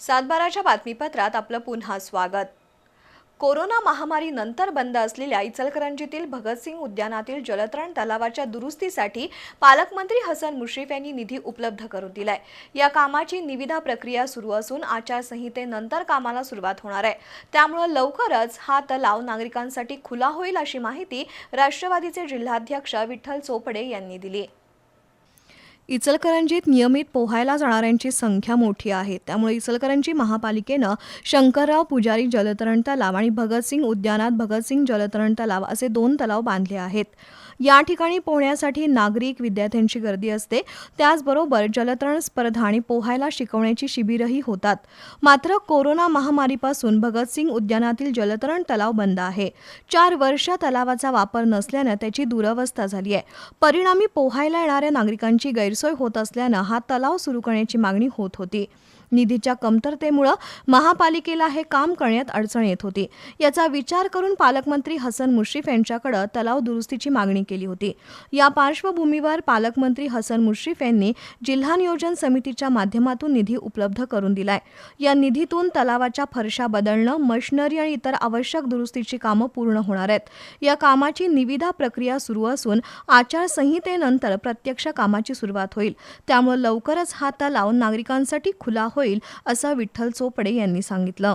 सातबाराच्या बातमीपत्रात आपलं पुन्हा स्वागत. कोरोना महामारी नंतर बंद असलेल्या इचलकरंजीतील भगतसिंग उद्यानातील जलतरण तलावाच्या दुरुस्तीसाठी पालकमंत्री हसन मुश्रीफ यांनी निधी उपलब्ध करून दिलाय. या कामाची निविदा प्रक्रिया सुरू असून आचारसंहितेनंतर कामाला सुरुवात होणार आहे. त्यामुळे लवकरच हा तलाव नागरिकांसाठी खुला होईल अशी माहिती राष्ट्रवादीचे जिल्हाध्यक्ष विठ्ठल चोपडे यांनी दिली. इचलकरंजीत नियमित पोहायला जाणाऱ्यांची संख्या मोठी आहे. त्यामुळे इचलकरंजी महापालिकेनं शंकरराव पुजारी जलतरण तलाव आणि भगतसिंग उद्यानात भगतसिंग जलतरण तलाव असे दोन तलाव बांधले आहेत. या ठिकाणी पोहण्यासाठी नागरिक विद्यार्थ्यांची गर्दी असते. त्याचबरोबर जलतरण स्पर्धा आणि पोहायला शिकवण्याची शिबिरही होतात. मात्र कोरोना महामारीपासून भगतसिंग उद्यानातील जलतरण तलाव बंद आहे. चार वर्ष तलावाचा वापर नसल्यानं त्याची दुरवस्था झाली आहे. परिणामी पोहायला येणाऱ्या नागरिकांची गैर गैरसोय होत असल्यानं हा तलाव सुरू करण्याची मागणी होत होती. निधीच्या कमतरतेमुळं महापालिकेला हे काम करण्यात अडचण येत होती. याचा विचार करून पालकमंत्री हसन मुश्रीफ यांच्याकडे तलाव दुरुस्तीची मागणी केली होती. या पार्श्वभूमीवर पालकमंत्री हसन मुश्रीफ यांनी जिल्हा नियोजन समितीच्या माध्यमातून निधी उपलब्ध करून दिलाय. या निधीतून तलावाच्या फरशा बदलणं मशिनरी आणि इतर आवश्यक दुरुस्तीची कामं पूर्ण होणार आहेत. या कामाची निविदा प्रक्रिया सुरू असून आचारसंहितेनंतर प्रत्यक्ष कामाची सुरुवात होईल. त्यामुळे लवकरच हा तलाव नागरिकांसाठी खुला होईल असं विठ्ठल चोपडे यांनी सांगितलं.